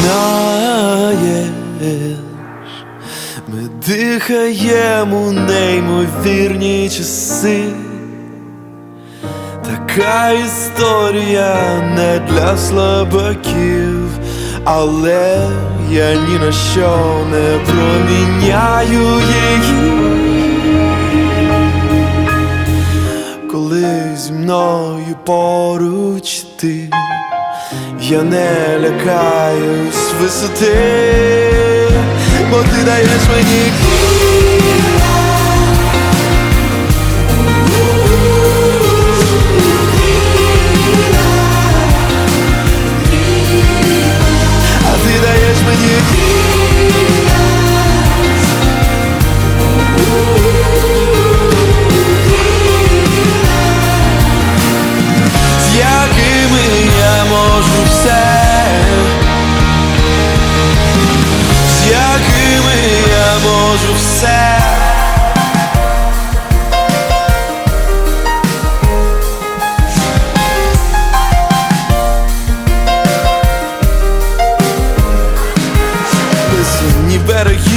знаєш, ми дихаємо неймовірні часи. Така історія не для слабаків, але я ні на що не проміняю її. Коли зі мною поруч ти, я не лякаюсь висоти, бо ти даєш мені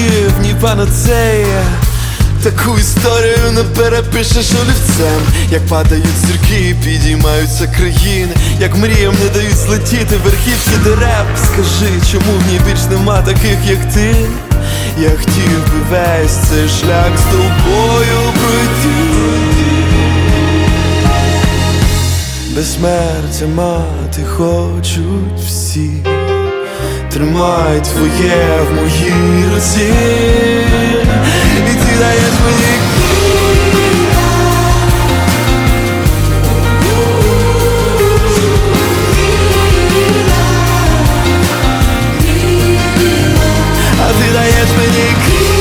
берегів, ні панацея Таку історію не перепишеш олівцем. Як падають зірки, підіймаються країни. Як мріям не дають злетіти верхівці дерев. Скажи, чому в ній більш нема таких, як ти? Я хотів би весь цей шлях з тобою пройти. Безсмертя мати хочуть всі Тримай твоє в моїй руці. І ти даєш мені А ти даєш мені